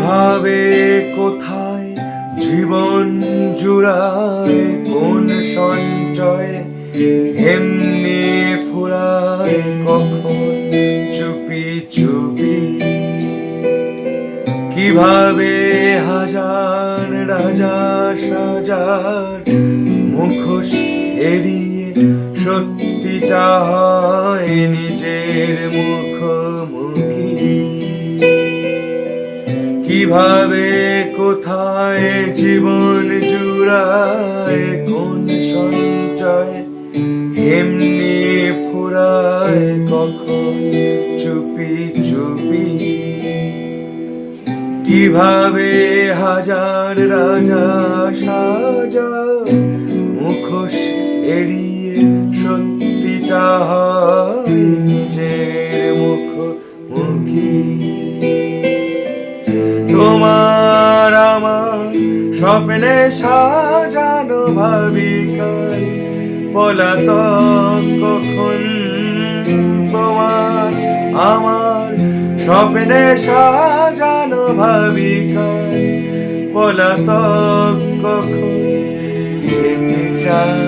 কীভাবে কোথায় জীবন জুড়ায়, কোন সঞ্চয় এমনি ফুরায়, কখন চুপি চুপি? কীভাবে হাজার রাজা সাজার মুখোশ এড়িয়ে সত্যিটা হয় নিজের মুখোশ কীভাবে কোথায় জীবন জুড়ায়, কোন সঞ্চয় এমনি ফুরায়, কখন চুপি চুপি? কীভাবে হাজার রাজা সাজা মুখোশ এড়িয়ে সত্যিটা স্বপ্নে সাজানো ভাবিকার পলাতক কখন তোমার। আমার স্বপ্নে সাজানো ভাবিকার পলাতক কখন যেতে চায়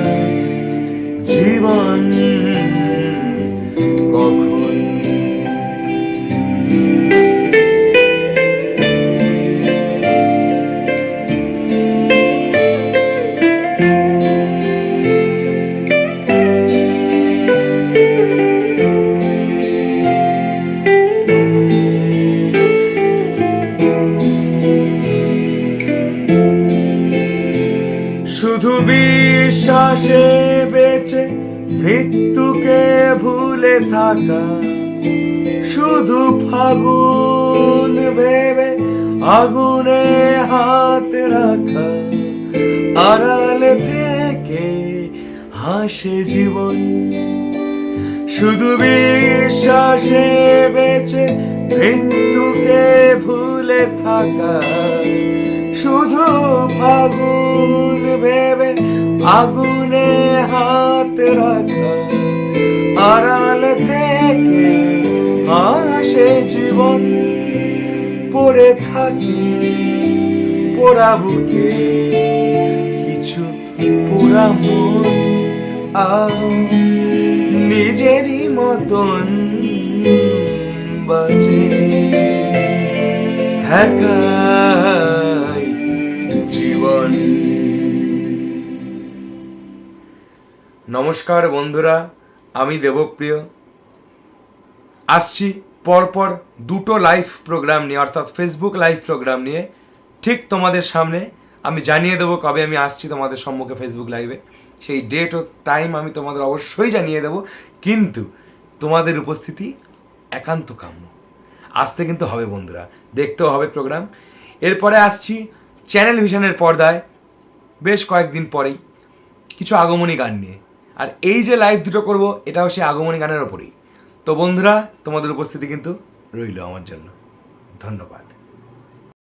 শুধু বিশ্বাসে বেঁচে মৃত্যুকে ভুলে থাকা। শুধু ফাগুন ভেবে আগুনে হাত রাখা। আড়াল থেকে হাসে জীবন। শুধু বিশ্বাসে বেঁচে মৃত্যুকে ভুলে থাকা। শুধু ফাগুন আগুনে হাত রাখা, আড়াল থেকে হাসে জীবন। পড়ে থাকি পোড়া বুকে, কিছু পোড়া মন। নিজেরই মতন বাজে। একাই নমস্কার বন্ধুরা, আমি দেবপ্রিয়। আসছি পরপর দুটো লাইভ প্রোগ্রাম নিয়ে, অর্থাৎ ফেসবুক লাইভ প্রোগ্রাম নিয়ে। ঠিক তোমাদের সামনে আমি জানিয়ে দেবো কবে আমি আসছি তোমাদের সম্মুখে ফেসবুক লাইভে সেই ডেট ও টাইম আমি তোমাদের অবশ্যই জানিয়ে দেবো। কিন্তু তোমাদের উপস্থিতি একান্ত কাম্য। আসতে কিন্তু হবে বন্ধুরা, দেখতেও হবে প্রোগ্রাম এরপরে আসছি চ্যানেল ভিশনের পর্দায়। বেশ কয়েকদিন পরেই কিছু আগমনী গান নিয়ে। আর এই যে লাইভ দুটো করব, এটাও সেই আগমনী গানের ওপরেই। তো বন্ধুরা, তোমাদের উপস্থিতি কিন্তু রইল আমার জন্য। ধন্যবাদ।